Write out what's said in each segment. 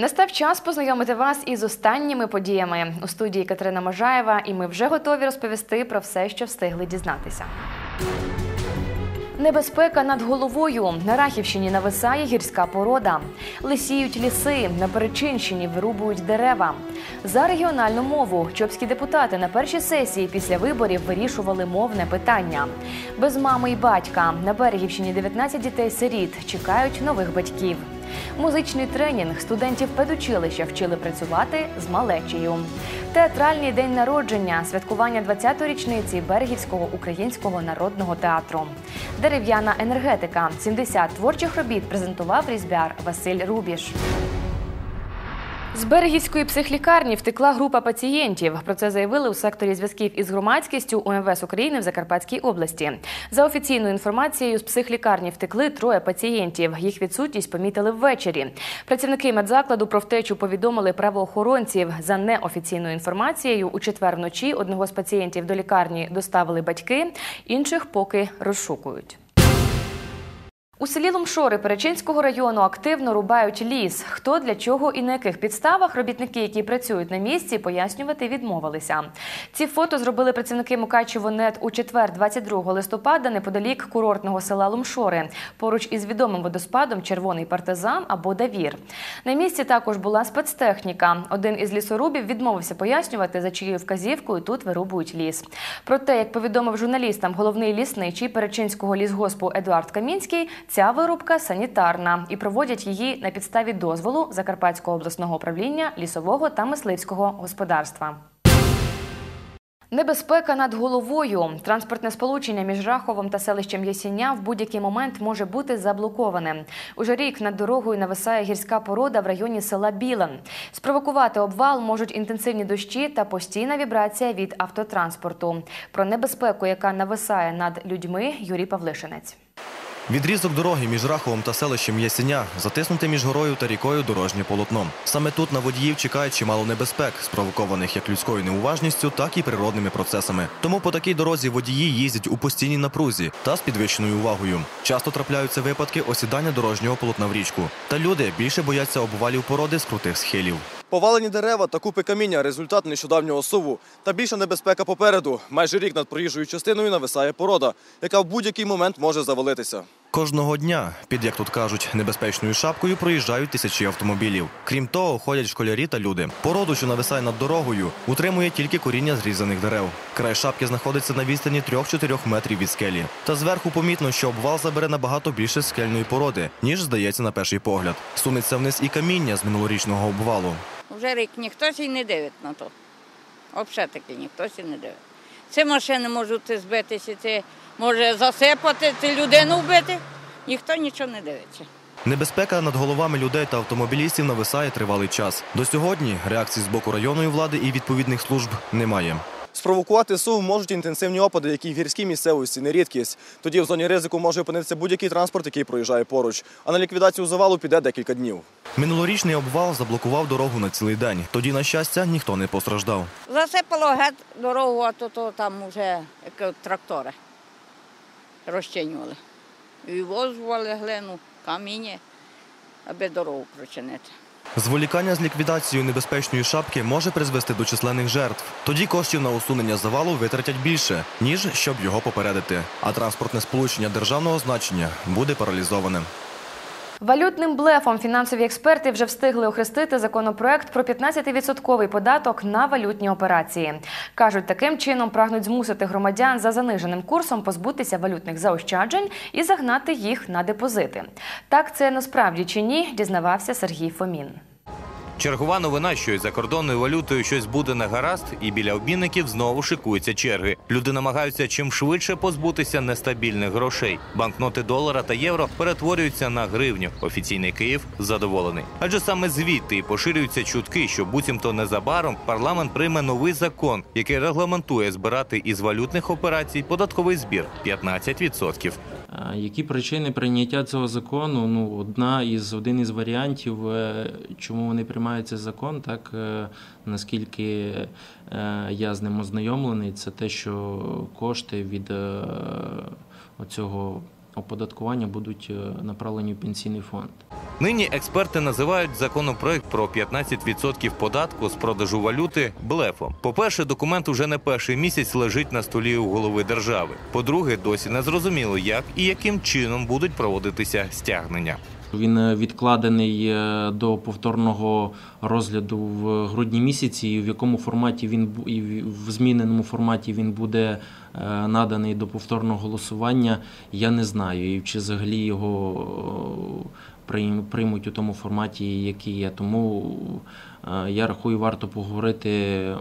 Настав час познайомити вас із останніми подіями у студії Катерина Можаєва, і ми вже готові розповісти про все, що встигли дізнатися. Небезпека над головою на Рахівщині нависає гірська порода. Лисіють ліси, на Перечинщині вирубують дерева. За регіональну мову чопські депутати на першій сесії після виборів вирішували мовне питання. Без мами й батька на Берегівщині 19 дітей-сиріт чекають нових батьків. Музичний тренінг студентів педучилища вчили працювати з малечею. Театральний день народження, святкування 20-ї річниці Берегівського українського народного театру. Дерев'яна енергетика. 70 творчих робіт презентував різьбяр Василь Рубіш. З берегівської психлікарні втекла група пацієнтів. Про це заявили у секторі зв'язків із громадськістю УМВС України в Закарпатській області. За офіційною інформацією, з психлікарні втекли троє пацієнтів. Їх відсутність помітили ввечері. Працівники медзакладу про втечу повідомили правоохоронців. За неофіційною інформацією, у четвер вночі одного з пацієнтів до лікарні доставили батьки, інших поки розшукують. У селі Лумшори Перечинського району активно рубають ліс. Хто для чого і на яких підставах робітники, які працюють на місці, пояснювати відмовилися. Ці фото зробили працівники Мукачево.нет у четвер, 22 листопада, неподалік курортного села Лумшори, поруч із відомим водоспадом Червоний партизан або Давір. На місці також була спецтехніка. Один із лісорубів відмовився пояснювати, за чиєю вказівкою тут вирубують ліс. Проте, як повідомив журналістам головний лісничий Перечинського лісгоспу Едуард Камінський. Ця вирубка санітарна і проводять її на підставі дозволу Закарпатського обласного управління лісового та мисливського господарства. Небезпека над головою. Транспортне сполучення між Раховом та селищем Ясіня в будь-який момент може бути заблоковане. Уже рік над дорогою нависає гірська порода в районі села Білен. Спровокувати обвал можуть інтенсивні дощі та постійна вібрація від автотранспорту. Про небезпеку, яка нависає над людьми, Юрій Павлишинець. Відрізок дороги між Раховом та селищем Ясеня затиснуте між горою та рікою дорожнє полотно. Саме тут на водіїв чекає чимало небезпек, спровокованих як людською неуважністю, так і природними процесами. Тому по такій дорозі водії їздять у постійній напрузі та з підвищеною увагою. Часто трапляються випадки осідання дорожнього полотна в річку. Та люди більше бояться обвалів породи з крутих схилів. Повалені дерева та купи каміння результат нещодавнього суву. Та більша небезпека попереду. Майже рік над проїжджою частиною нависає порода, яка в будь-який момент може завалитися. Кожного дня під, як тут кажуть, небезпечною шапкою проїжджають тисячі автомобілів. Крім того, ходять школярі та люди. Породу, що нависає над дорогою, утримує тільки коріння зрізаних дерев. Край шапки знаходиться на відстані 3-4 метрів від скелі. Та зверху помітно, що обвал забере набагато більше скельної породи, ніж здається на перший погляд. Сунеться вниз і каміння з минулорічного обвалу. Вже рік ніхто сі не дивить на то. Взагалі таки ніхто сі не дивить. Ці машини можуть збитися, це може засипати, це людину вбити. Ніхто нічого не дивиться. Небезпека над головами людей та автомобілістів нависає тривалий час. До сьогодні реакції з боку районної влади і відповідних служб немає. Спровокувати сув можуть інтенсивні опади, які в гірській місцевості не рідкість. Тоді в зоні ризику може опинитися будь-який транспорт, який проїжджає поруч. А на ліквідацію завалу піде декілька днів. Минулорічний обвал заблокував дорогу на цілий день. Тоді, на щастя, ніхто не постраждав. Засипало геть дорогу, а то, то там вже трактори розчинювали. І возували глину, каміння, аби дорогу прочинити. Зволікання з ліквідацією небезпечної шапки може призвести до численних жертв. Тоді коштів на усунення завалу витратять більше, ніж щоб його попередити. А транспортне сполучення державного значення буде паралізоване. Валютним блефом фінансові експерти вже встигли охрестити законопроект про 15-відсотковий податок на валютні операції. Кажуть, таким чином прагнуть змусити громадян за заниженим курсом позбутися валютних заощаджень і загнати їх на депозити. Так це насправді чи ні, дізнавався Сергій Фомін. Чергова новина, що із закордонною валютою щось буде на гаразд, і біля обмінників знову шикуються черги. Люди намагаються чим швидше позбутися нестабільних грошей. Банкноти долара та євро перетворюються на гривню. Офіційний Київ задоволений. Адже саме звідти і поширюються чутки, що буцімто незабаром парламент прийме новий закон, який регламентує збирати із валютних операцій податковий збір 15%. А Які причини прийняття цього закону? Ну, одна із один із варіантів, е, чому вони приймають цей закон, так е, наскільки е, я з ним ознайомлений, це те, що кошти від е, оцього оподаткування будуть е, направлені в пенсійний фонд. Нині експерти називають законопроект про 15% податку з продажу валюти блефом. По-перше, документ уже не перший місяць лежить на столі у голови держави. По-друге, досі не зрозуміло, як і яким чином будуть проводитися стягнення. Він е, відкладений е, до повторного розгляду в грудні місяці. І в якому форматі він і в- зміненому форматі він буде наданий до повторного голосування, я не знаю. І чи взагалі його е, приймуть у тому форматі, який є. Тому е, я рахую, варто поговорити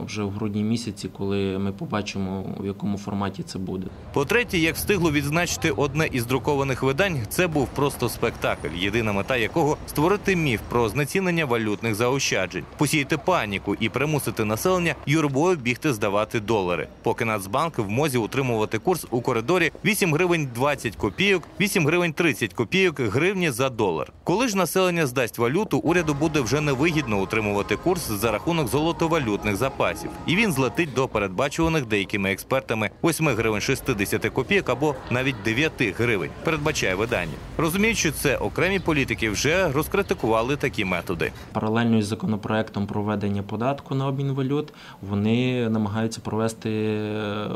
вже в грудні місяці, коли ми побачимо, в якому форматі це буде. По-третє, як встигло відзначити одне із друкованих видань, це був просто спектакль, єдина мета якого створити міф про знецінення валютних заощаджень, посіяти паніку і примусити населення юрбою бігти здавати долари. Поки Нацбанк в мозі утримувати курс у коридорі 8 гривень 20 копійок, 8 гривень 30 копійок гривні за долар. Коли ж населення здасть валюту, уряду буде вже невигідно утримувати курс за рахунок золотовалютних запасів, і він злетить до передбачуваних деякими експертами 8 гривень 60 копійок або навіть 9 гривень. Передбачає видання. Розуміють, що це окремі політики вже розкритикували такі методи. Паралельно із законопроектом про введення податку на обмін валют вони намагаються провести е,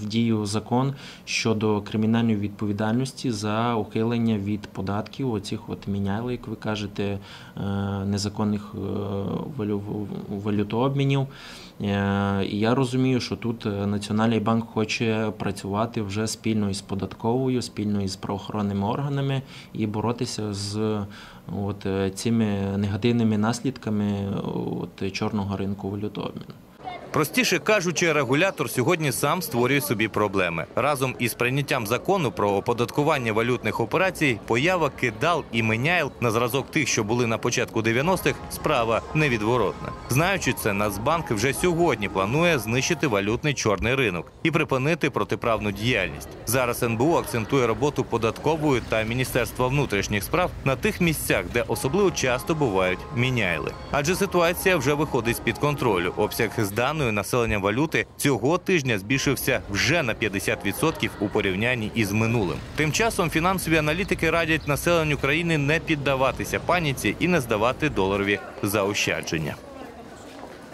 в дію закон щодо кримінальної відповідальності за ухилення від податків, оцих от міняйли, як ви кажете, е, незаконних е, валютообмінів. Е, І я розумію, що тут Національний банк хоче працювати вже спільно із податковою, спільно із правоохоронними органами і боротися з от цими негативними наслідками от чорного ринку валютообміну. Простіше кажучи, регулятор сьогодні сам створює собі проблеми. Разом із прийняттям закону про оподаткування валютних операцій, поява кидал і меняйл на зразок тих, що були на початку 90-х, справа невідворотна. Знаючи це, Нацбанк вже сьогодні планує знищити валютний чорний ринок і припинити протиправну діяльність. Зараз НБУ акцентує роботу податкової та Міністерства внутрішніх справ на тих місцях, де особливо часто бувають міняйли. Адже ситуація вже виходить з під контролю. Обсяг зданої населення валюти цього тижня збільшився вже на 50% у порівнянні із минулим. Тим часом фінансові аналітики радять населенню країни не піддаватися паніці і не здавати доларові заощадження.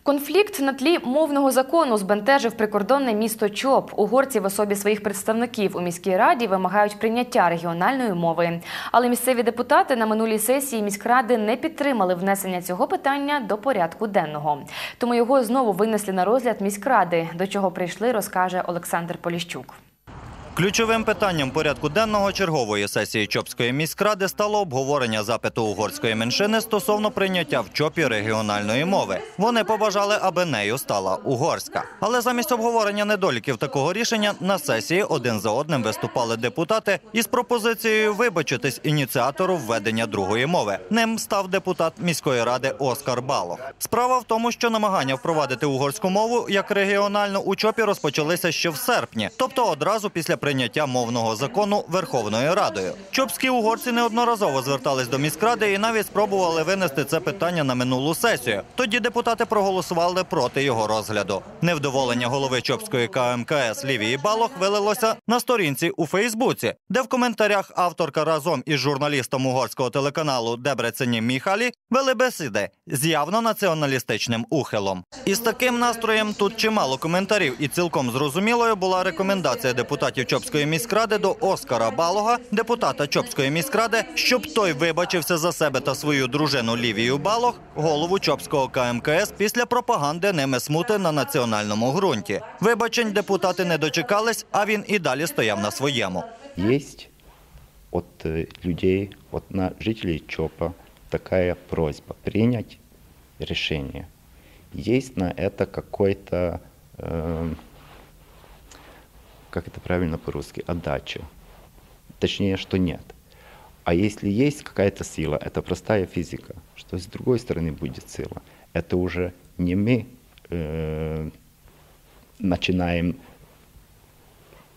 Конфлікт на тлі мовного закону збентежив прикордонне місто Чоп. Угорці в особі своїх представників у міській раді вимагають прийняття регіональної мови. Але місцеві депутати на минулій сесії міськради не підтримали внесення цього питання до порядку денного. Тому його знову винесли на розгляд міськради. До чого прийшли, розкаже Олександр Поліщук. Ключовим питанням порядку денного чергової сесії Чопської міськради стало обговорення запиту угорської меншини стосовно прийняття в Чопі регіональної мови. Вони побажали, аби нею стала угорська. Але замість обговорення недоліків такого рішення на сесії один за одним виступали депутати із пропозицією вибачитись ініціатору введення другої мови. Ним став депутат міської ради Оскар Балох. Справа в тому, що намагання впровадити угорську мову як регіональну у Чопі розпочалися ще в серпні, тобто одразу після прийняття мовного закону Верховною Радою. Чопські угорці неодноразово звертались до міськради і навіть спробували винести це питання на минулу сесію. Тоді депутати проголосували проти його розгляду. Невдоволення голови Чопської КМКС Лівії Балох вилилося на сторінці у Фейсбуці, де в коментарях авторка разом із журналістом угорського телеканалу Дебрецені Міхалі вели бесіди з явно націоналістичним ухилом. Із таким настроєм тут чимало коментарів, і цілком зрозумілою була рекомендація депутатів Чопської міськради до Оскара Балога, депутата Чопської міськради, щоб той вибачився за себе та свою дружину Лівію Балог, голову Чопського КМКС після пропаганди ними смути на національному ґрунті. Вибачень депутати не дочекались, а він і далі стояв на своєму. Есть от э, людей, от на жителей ЧОПа такая просьба принять решение. Есть на это какой-то, эм, как это правильно по-русски, отдача. Точнее, что нет. А если есть какая-то сила, это простая физика, что с другой стороны будет сила. Это уже не мы э, начинаем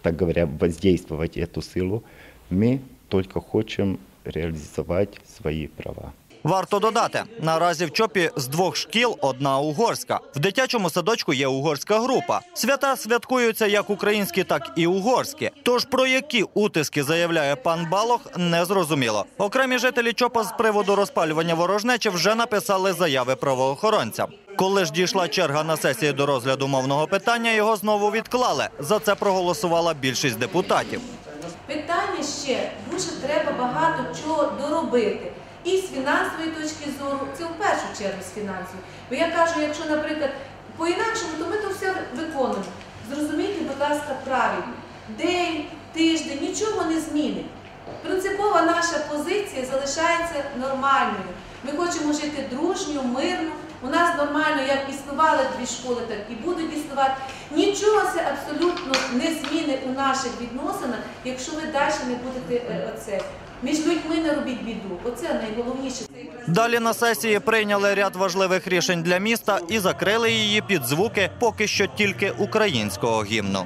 так говоря, воздействовать эту силу, мы только хотим реализовать свои права. Варто додати, наразі в ЧОПі з двох шкіл одна угорська. В дитячому садочку є угорська група. Свята святкуються як українські, так і угорські. Тож про які утиски заявляє пан Балох, не зрозуміло. Окремі жителі ЧОПа з приводу розпалювання ворожнечі вже написали заяви правоохоронцям. Коли ж дійшла черга на сесії до розгляду мовного питання, його знову відклали. За це проголосувала більшість депутатів. Питання ще дуже треба багато чого доробити. І з фінансової точки зору, це в першу чергу з фінансової. Бо я кажу, якщо, наприклад, по-інакшому, то ми то все виконуємо. Зрозумійте, будь ласка, правильно. День, тиждень, нічого не змінить. Принципова наша позиція залишається нормальною. Ми хочемо жити дружньо, мирно. У нас нормально, як існували дві школи, так і будуть існувати. Нічого це абсолютно не змінить у наших відносинах, якщо ви далі не будете е, оце. Між людьми не робіть біду. Оце найголовніше. Далі на сесії прийняли ряд важливих рішень для міста і закрили її під звуки поки що тільки українського гімну.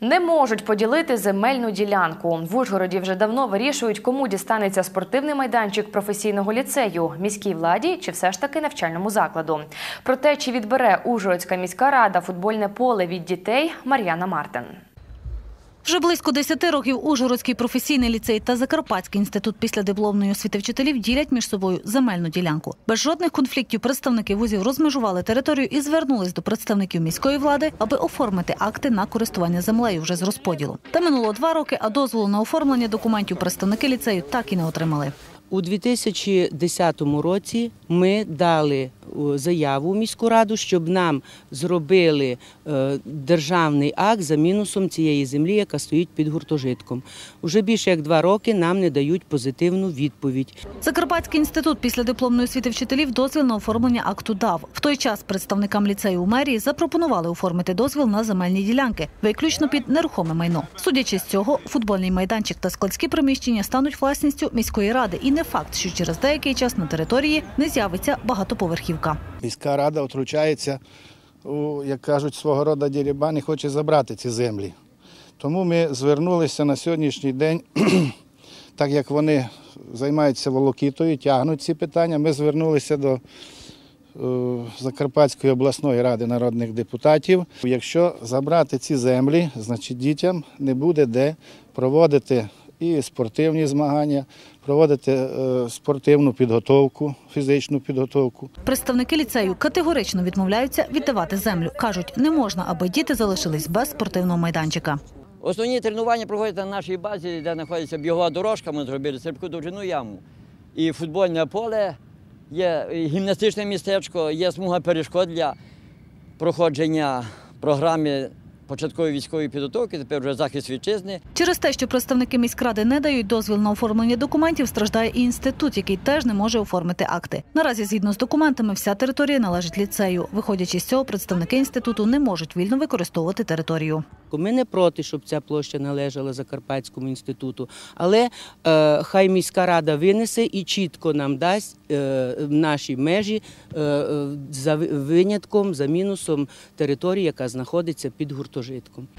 Не можуть поділити земельну ділянку. В Ужгороді вже давно вирішують, кому дістанеться спортивний майданчик професійного ліцею, міській владі чи все ж таки навчальному закладу. Про те, чи відбере Ужгородська міська рада футбольне поле від дітей, Мар'яна Мартин. Вже близько 10 років Ужгородський професійний ліцей та Закарпатський інститут після дипломної освіти вчителів ділять між собою земельну ділянку. Без жодних конфліктів представники вузів розмежували територію і звернулись до представників міської влади, аби оформити акти на користування землею вже з розподілу. Та минуло два роки, а дозволу на оформлення документів представники ліцею так і не отримали. У 2010 році ми дали заяву в міську раду, щоб нам зробили е, державний акт за мінусом цієї землі, яка стоїть під гуртожитком. Уже більше як два роки нам не дають позитивну відповідь. Закарпатський інститут після дипломної освіти вчителів дозвіл на оформлення акту дав. В той час представникам ліцею у мерії запропонували оформити дозвіл на земельні ділянки, виключно під нерухоме майно. Судячи з цього, футбольний майданчик та складські приміщення стануть власністю міської ради, і не факт, що через деякий час на території не з'явиться багатоповерхівка. Міська рада втручається у, як кажуть, свого роду дірібан і хоче забрати ці землі. Тому ми звернулися на сьогоднішній день, так як вони займаються волокітою, тягнуть ці питання. Ми звернулися до е, Закарпатської обласної ради народних депутатів. Якщо забрати ці землі, значить дітям не буде де проводити і спортивні змагання, проводити е, спортивну підготовку, фізичну підготовку. Представники ліцею категорично відмовляються віддавати землю. кажуть, не можна, аби діти залишились без спортивного майданчика. Основні тренування проходять на нашій базі, де знаходиться бігова дорожка, ми зробили стрибку довжину яму. І футбольне поле, є гімнастичне містечко, є смуга перешкод для проходження програми початкової військової підготовки, тепер вже захист вітчизни. Через те, що представники міськради не дають дозвіл на оформлення документів, страждає і інститут, який теж не може оформити акти. Наразі, згідно з документами, вся територія належить ліцею. Виходячи з цього, представники інституту не можуть вільно використовувати територію. Ми не проти, щоб ця площа належала Закарпатському інституту, але е, хай міська рада винесе і чітко нам дасть е, наші межі е, е, за винятком, за мінусом території, яка знаходиться під гуртожитком.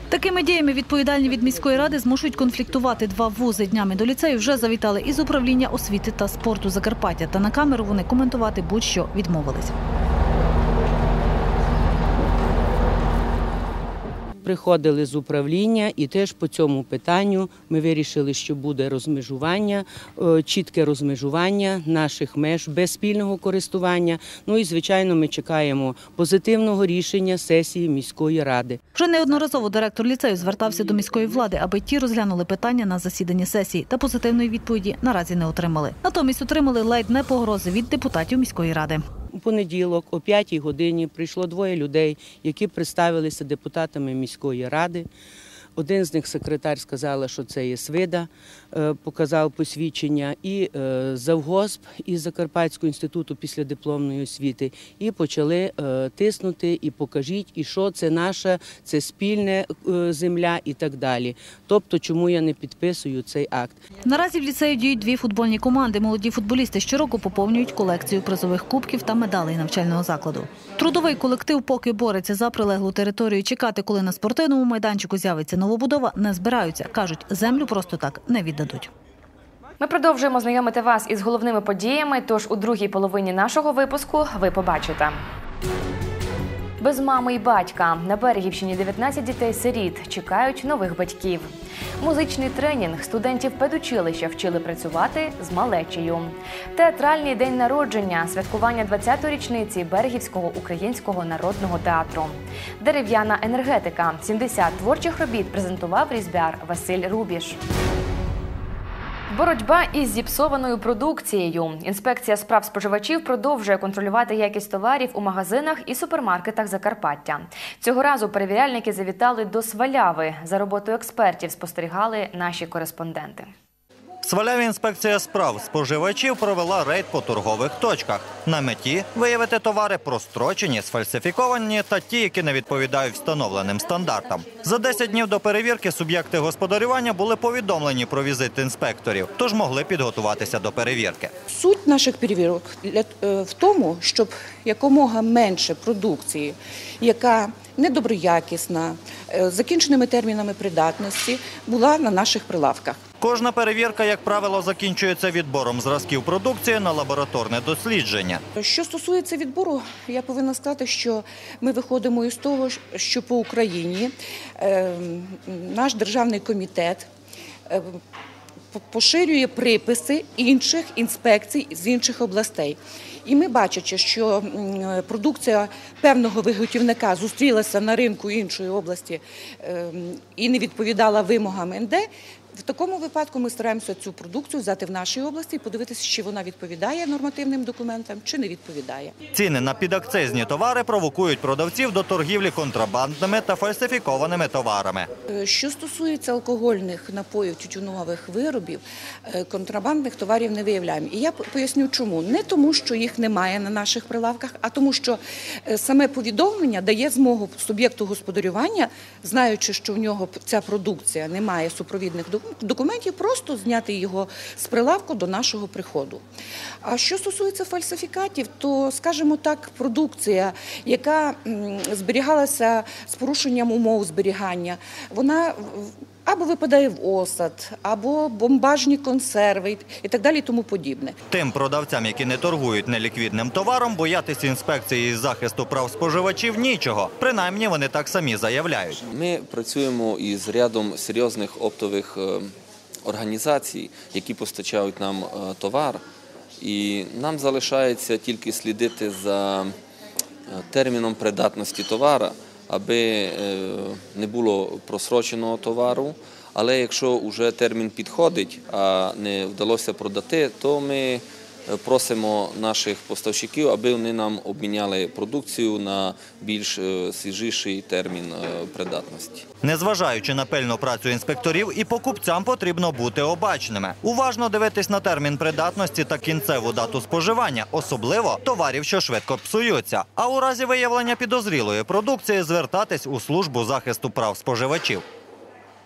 Такими діями відповідальні від міської ради змушують конфліктувати два вузи. Днями до ліцею вже завітали із управління освіти та спорту Закарпаття. Та на камеру вони коментувати будь-що відмовились. Приходили з управління, і теж по цьому питанню ми вирішили, що буде розмежування, е, чітке розмежування наших меж без спільного користування. Ну і звичайно, ми чекаємо позитивного рішення сесії міської ради. Вже неодноразово директор ліцею звертався до міської влади, аби ті розглянули питання на засіданні сесії, та позитивної відповіді наразі не отримали. Натомість отримали ледь не погрози від депутатів міської ради. У понеділок о 5 годині прийшло двоє людей, які представилися депутатами міської ради. Один з них секретар сказала, що це є свида, е, показав посвідчення, і е, завгосп із Закарпатського інституту після дипломної освіти, і почали е, тиснути і покажіть, і що це наша, це спільна земля і так далі. Тобто, чому я не підписую цей акт. Наразі в ліцеї діють дві футбольні команди. Молоді футболісти щороку поповнюють колекцію призових кубків та медалей навчального закладу. Трудовий колектив поки бореться за прилеглу територію. Чекати, коли на спортивному майданчику з'явиться новобудова, не збираються. кажуть, землю просто так не віддадуть. Ми продовжуємо знайомити вас із головними подіями. Тож у другій половині нашого випуску ви побачите. Без мами і батька на Берегівщині 19 дітей-сиріт чекають нових батьків. Музичний тренінг студентів педучилища вчили працювати з малечею. Театральний день народження, святкування 20-ї річниці Берегівського українського народного театру. Дерев'яна енергетика. 70 творчих робіт презентував різьбяр Василь Рубіш. Боротьба із зіпсованою продукцією. Інспекція справ споживачів продовжує контролювати якість товарів у магазинах і супермаркетах Закарпаття. Цього разу перевіряльники завітали до Сваляви. За роботою експертів спостерігали наші кореспонденти. Сваляві інспекція справ споживачів провела рейд по торгових точках. На меті виявити товари прострочені, сфальсифіковані та ті, які не відповідають встановленим стандартам. За 10 днів до перевірки суб'єкти господарювання були повідомлені про візит інспекторів, тож могли підготуватися до перевірки. Суть наших перевірок е, в тому, щоб якомога менше продукції, яка недоброякісна, е, закінченими термінами придатності, була на наших прилавках. Кожна перевірка, як правило, закінчується відбором зразків продукції на лабораторне дослідження. Що стосується відбору, я повинна сказати, що ми виходимо із того, що по Україні е, наш державний комітет е, поширює приписи інших інспекцій з інших областей. І ми бачачи, що продукція певного виготівника зустрілася на ринку іншої області е, і не відповідала вимогам НД. В такому випадку ми стараємося цю продукцію взяти в нашій області і подивитися, чи вона відповідає нормативним документам, чи не відповідає. Ціни на підакцизні товари провокують продавців до торгівлі контрабандними та фальсифікованими товарами. Е, Що стосується алкогольних напоїв, тютюнових виробів, е, контрабандних товарів не виявляємо. І я поясню, чому не тому, що їх немає на наших прилавках, а тому, що е, саме повідомлення дає змогу суб'єкту господарювання, знаючи, що в нього ця продукція не має супровідних док- документів, просто зняти його з прилавку до нашого приходу. А що стосується фальсифікатів, то скажімо так, продукція, яка зберігалася з порушенням умов зберігання, вона або випадає в осад, або бомбажні консерви і так далі, і тому подібне. Тим продавцям, які не торгують неліквідним товаром, боятися інспекції із захисту прав споживачів нічого. Принаймні вони так самі заявляють. Ми працюємо із рядом серйозних оптових е, організацій, які постачають нам е, товар, і нам залишається тільки слідити за е, терміном придатності товара, аби е, не було просроченого товару. Але якщо вже термін підходить, а не вдалося продати, то ми просимо наших поставщиків, аби вони нам обміняли продукцію на більш е, свіжіший термін е, придатності. Незважаючи на пильну працю інспекторів, і покупцям потрібно бути обачними. Уважно дивитись на термін придатності та кінцеву дату споживання, особливо товарів, що швидко псуються. А у разі виявлення підозрілої продукції звертатись у службу захисту прав споживачів.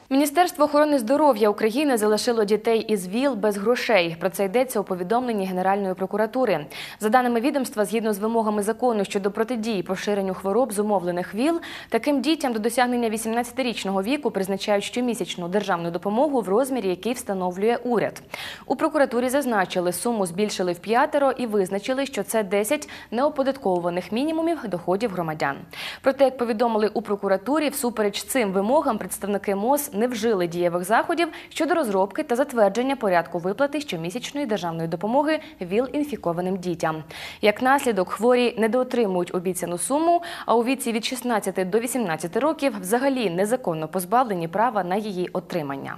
Міністерство охорони здоров'я України залишило дітей із ВІЛ без грошей. Про це йдеться у повідомленні Генеральної прокуратури. За даними відомства, згідно з вимогами закону щодо протидії поширенню хвороб, зумовлених ВІЛ, таким дітям до досягнення 18-річного віку призначають щомісячну державну допомогу в розмірі, який встановлює уряд. У прокуратурі зазначили, суму збільшили в п'ятеро і визначили, що це 10 неоподатковуваних мінімумів доходів громадян. Проте, як повідомили у прокуратурі, всупереч цим вимогам представники МОЗ не вжили дієвих заходів щодо розробки та затвердження порядку виплати щомісячної державної допомоги ВІЛ-інфікованим дітям. Як наслідок, хворі недоотримують обіцяну суму, а у віці від 16 до 18 років взагалі незаконно позбавлені права на її отримання.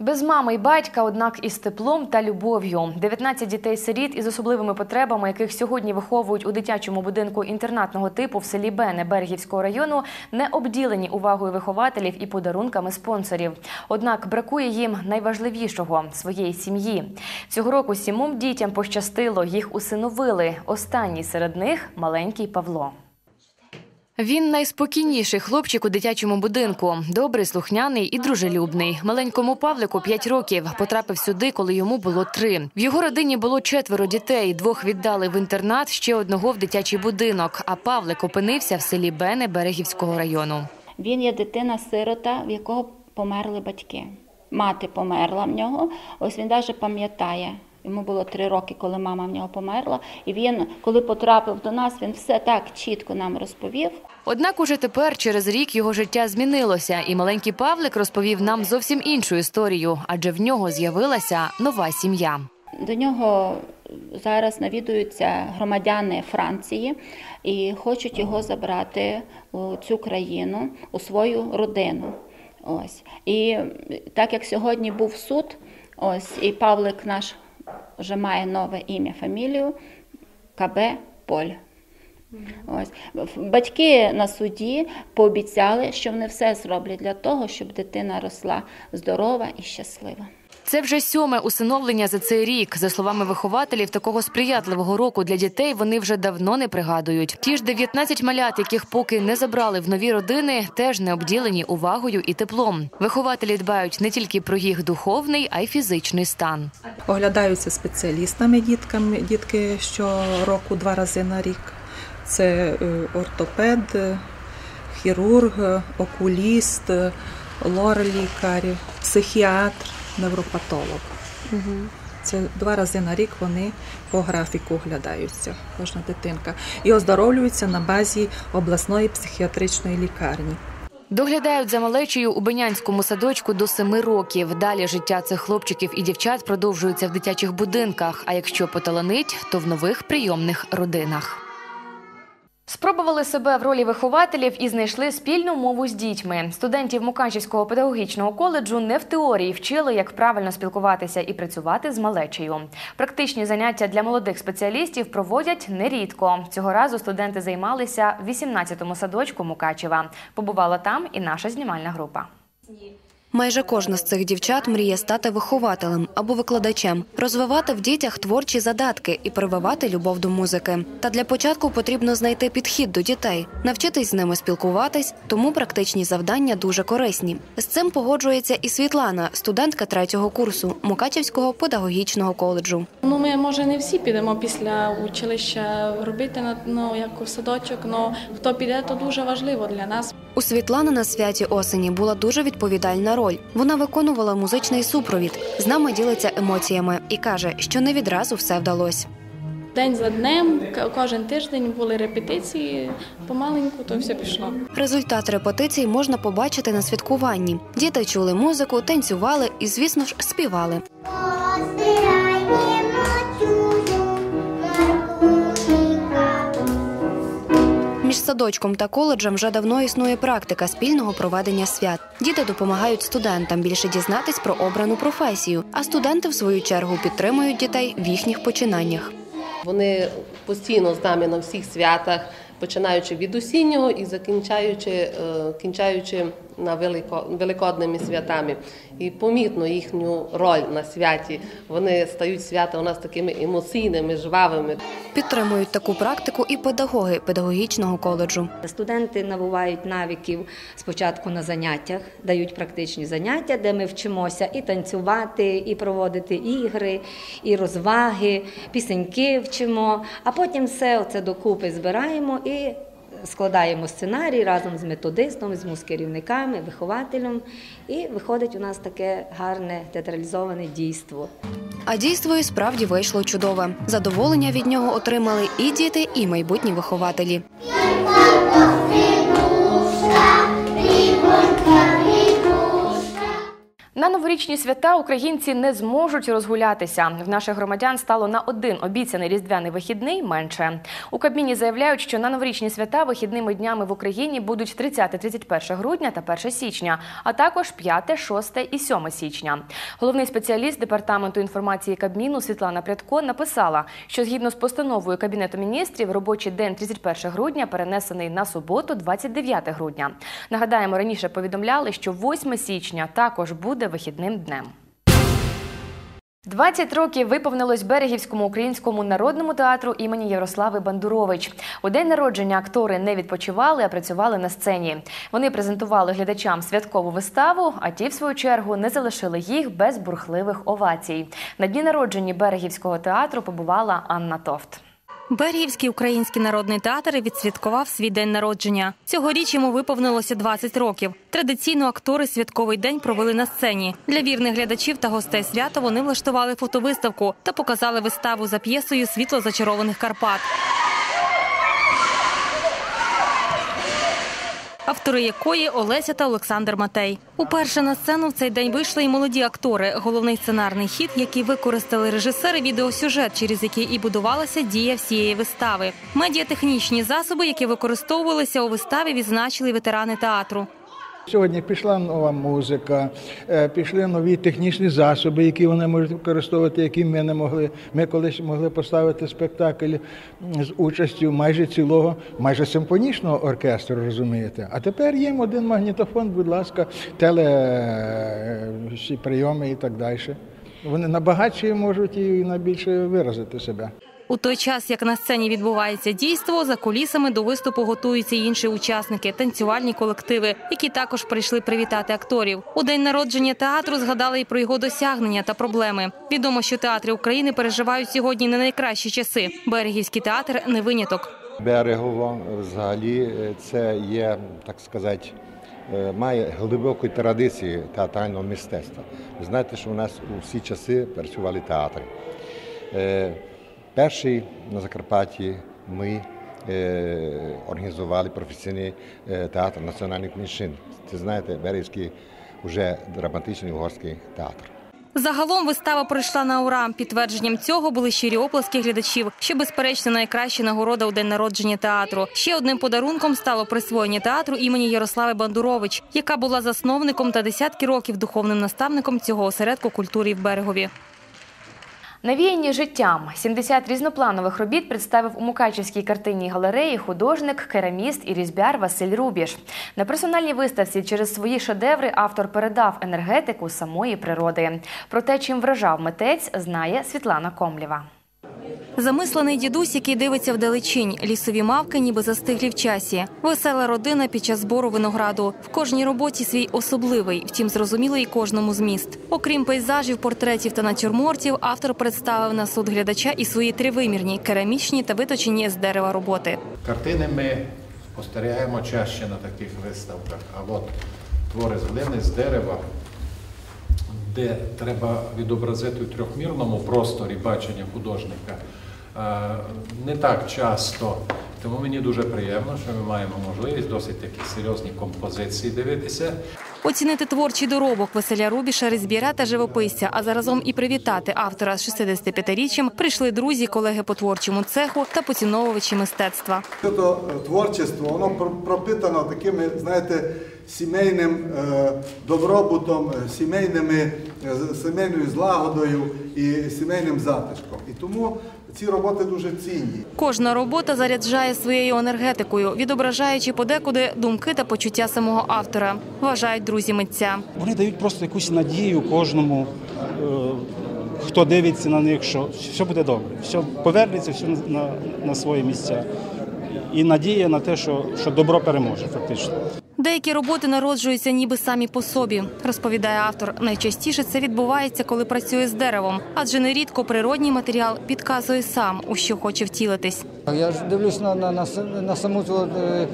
Без мами й батька, однак із теплом та любов'ю. 19 дітей-сиріт із особливими потребами, яких сьогодні виховують у дитячому будинку інтернатного типу в селі Бене Бергівського району, не обділені увагою вихователів і подарунками спонсорів. Однак бракує їм найважливішого своєї сім'ї. Цього року сімом дітям пощастило, їх усиновили. Останній серед них маленький Павло. Він найспокійніший хлопчик у дитячому будинку. Добрий, слухняний і дружелюбний. Маленькому Павлику 5 років. Потрапив сюди, коли йому було три. В його родині було четверо дітей. Двох віддали в інтернат, ще одного в дитячий будинок. А Павлик опинився в селі Бене Берегівського району. Він є дитина-сирота, в якого померли батьки. мати померла в нього. Ось він навіть пам'ятає. Йому було три роки, коли мама в нього померла. І він, коли потрапив до нас, він все так чітко нам розповів. Однак уже тепер, через рік, його життя змінилося, і маленький Павлик розповів нам зовсім іншу історію, адже в нього з'явилася нова сім'я. До нього зараз навідуються громадяни Франції і хочуть його забрати у цю країну, у свою родину. Ось. І так як сьогодні був суд, ось і Павлик наш вже має нове ім'я, фамілію КБ Поль. Ось батьки на суді пообіцяли, що вони все зроблять для того, щоб дитина росла здорова і щаслива. Це вже сьоме усиновлення за цей рік. За словами вихователів, такого сприятливого року для дітей вони вже давно не пригадують. Ті ж 19 малят, яких поки не забрали в нові родини, теж не обділені увагою і теплом. Вихователі дбають не тільки про їх духовний, а й фізичний стан. Оглядаються спеціалістами дітками, дітки щороку два рази на рік. Це е, ортопед, хірург, окуліст, лор-лікар, психіатр, невропатолог. Це два рази на рік вони по графіку оглядаються, кожна дитинка, і оздоровлюються на базі обласної психіатричної лікарні. Доглядають за малечею у Бенянському садочку до семи років. Далі життя цих хлопчиків і дівчат продовжується в дитячих будинках. А якщо поталанить, то в нових прийомних родинах. Спробували себе в ролі вихователів і знайшли спільну мову з дітьми. Студентів Мукачівського педагогічного коледжу не в теорії вчили, як правильно спілкуватися і працювати з малечею. Практичні заняття для молодих спеціалістів проводять нерідко. Цього разу студенти займалися в 18-му садочку Мукачева. Побувала там і наша знімальна група. Майже кожна з цих дівчат мріє стати вихователем або викладачем, розвивати в дітях творчі задатки і прививати любов до музики. Та для початку потрібно знайти підхід до дітей, навчитись з ними спілкуватись, тому практичні завдання дуже корисні. З цим погоджується і Світлана, студентка третього курсу Мукачівського педагогічного коледжу. Ну, ми може не всі підемо після училища робити ну, як у садочок. Ну хто піде, то дуже важливо для нас. У Світлани на святі осені була дуже відповідальна роль. Вона виконувала музичний супровід, з нами ділиться емоціями і каже, що не відразу все вдалося. День за днем, кожен тиждень були репетиції, помаленьку, то все пішло. Результат репетицій можна побачити на святкуванні. Діти чули музику, танцювали і, звісно ж, співали. Між садочком та коледжем вже давно існує практика спільного проведення свят. Діти допомагають студентам більше дізнатись про обрану професію, а студенти, в свою чергу, підтримують дітей в їхніх починаннях. Вони постійно з нами на всіх святах, починаючи від осіннього і закінчаючи е, кінчаючи на велико, великодними святами. І помітно їхню роль на святі. Вони стають свята у нас такими емоційними, жвавими. Підтримують таку практику і педагоги педагогічного коледжу. Студенти набувають навиків спочатку на заняттях, дають практичні заняття, де ми вчимося і танцювати, і проводити ігри, і розваги, пісеньки вчимо, а потім все це докупи збираємо і складаємо сценарій разом з методистом, з музкерівниками, вихователем. І виходить у нас таке гарне театралізоване дійство. А дійство і справді вийшло чудове. Задоволення від нього отримали і діти, і майбутні вихователі. На новорічні свята українці не зможуть розгулятися. В наших громадян стало на один обіцяний різдвяний вихідний менше. У Кабміні заявляють, що на новорічні свята вихідними днями в Україні будуть 30-31 грудня та 1 січня, а також 5, 6 і 7 січня. Головний спеціаліст департаменту інформації Кабміну Світлана Прядко написала, що згідно з постановою Кабінету міністрів робочий день 31 грудня перенесений на суботу, 29 грудня. Нагадаємо, раніше повідомляли, що 8 січня також буде вихідним днем. 20 років виповнилось Берегівському українському народному театру імені Ярослави Бандурович. У день народження актори не відпочивали, а працювали на сцені. Вони презентували глядачам святкову виставу, а ті, в свою чергу, не залишили їх без бурхливих овацій. На дні народження Берегівського театру побувала Анна Товт. Берегівський український народний театр відсвяткував свій день народження. Цьогоріч йому виповнилося 20 років. Традиційно актори святковий день провели на сцені. Для вірних глядачів та гостей свята вони влаштували фотовиставку та показали виставу за п'єсою Світло зачарованих Карпат. Автори якої Олеся та Олександр Матей. Уперше на сцену в цей день вийшли і молоді актори. Головний сценарний хід, який використали режисери, відеосюжет, через який і будувалася дія всієї вистави. Медіатехнічні засоби, які використовувалися у виставі, відзначили ветерани театру. Сьогодні пішла нова музика, е, пішли нові технічні засоби, які вони можуть використовувати, які ми не могли. Ми колись могли поставити спектакль з участю майже цілого, майже симфонічного оркестру, розумієте. А тепер є один магнітофон, будь ласка, теле е, всі прийоми і так далі. Вони набагатші можуть і найбільше виразити себе. У той час, як на сцені відбувається дійство, за кулісами до виступу готуються й інші учасники, танцювальні колективи, які також прийшли привітати акторів. У день народження театру згадали і про його досягнення та проблеми. Відомо, що театри України переживають сьогодні не найкращі часи. Берегівський театр не виняток. Берегово взагалі е, це є, так сказати, е, має глибокі традиції театрального мистецтва. Ви знаєте, що у нас у всі часи працювали театри. Перший на Закарпатті ми е, організували професійний е, театр національних меншин. Це знаєте, Берегівський вже драматичний угорський театр. Загалом вистава пройшла на ура. Підтвердженням цього були щирі оплески глядачів, що безперечно найкраща нагорода у день народження театру. Ще одним подарунком стало присвоєння театру імені Ярослави Бандурович, яка була засновником та десятки років духовним наставником цього осередку культури в берегові. Навіяні життям 70 різнопланових робіт представив у Мукачівській картинній галереї художник, кераміст і різьбяр Василь Рубіш. На персональній виставці через свої шедеври автор передав енергетику самої природи. Про те, чим вражав митець, знає Світлана Комлєва. Замислений дідусь, який дивиться вдалечінь, лісові мавки, ніби застиглі в часі. Весела родина під час збору винограду. В кожній роботі свій особливий, втім, зрозумілий кожному зміст. Окрім пейзажів, портретів та натюрмортів, автор представив на суд глядача і свої тривимірні керамічні та виточені з дерева роботи. Картини ми спостерігаємо чаще на таких виставках. А от твори з глини, з дерева, де треба відобразити у трьохмірному просторі бачення художника, не так часто. Тому мені дуже приємно, що ми маємо можливість досить такі серйозні композиції дивитися. Оцінити творчий доробок Василя Рубіша, різбіра та живописця, а заразом і привітати автора з 65-річчям прийшли друзі, колеги по творчому цеху та поціновувачі мистецтва. Це творчество, воно пр- пропитано такими, знаєте, сімейним е, добробутом, е, сімейними, е, сімейною злагодою і сімейним затишком. І тому ці роботи дуже цінні. Кожна робота заряджає своєю енергетикою, відображаючи подекуди думки та почуття самого автора, вважають друзі митця. Вони дають просто якусь надію кожному, е, хто дивиться на них, що все буде добре, все повернеться все на, на свої місця. І надія на те, що, що добро переможе, фактично. Деякі роботи народжуються ніби самі по собі, розповідає автор. Найчастіше це відбувається, коли працює з деревом, адже нерідко природній матеріал підказує сам, у що хоче втілитись. Я ж дивлюсь на, на, на, на саму цю е,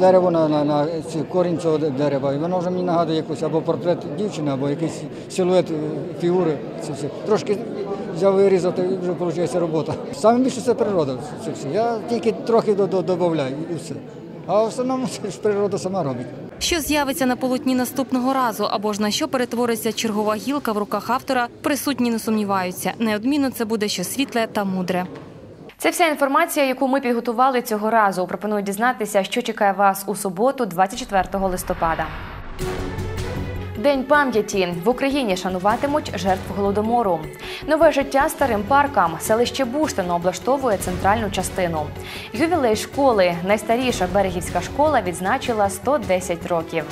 дерево, на, на, на корінь цього дерева, і воно вже мені нагадує якусь або портрет дівчини, або якийсь силует е, фігури. Це все. Трошки взяв вирізав, і вже виходить робота. Саме більше це природа. Це все. Я тільки трохи до- до- додаю і все. А в основному це ж природа сама робить. Що з'явиться на полотні наступного разу, або ж на що перетвориться чергова гілка в руках автора, присутні не сумніваються. Неодмінно це буде щось світле та мудре. Це вся інформація, яку ми підготували цього разу. Пропоную дізнатися, що чекає вас у суботу, 24 листопада. День пам'яті в Україні шануватимуть жертв голодомору. Нове життя старим паркам. Селище Буштино облаштовує центральну частину. Ювілей школи. Найстаріша берегівська школа відзначила 110 років.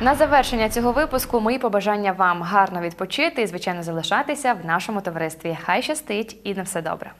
На завершення цього випуску мої побажання вам гарно відпочити і, звичайно, залишатися в нашому товаристві. Хай щастить і на все добре.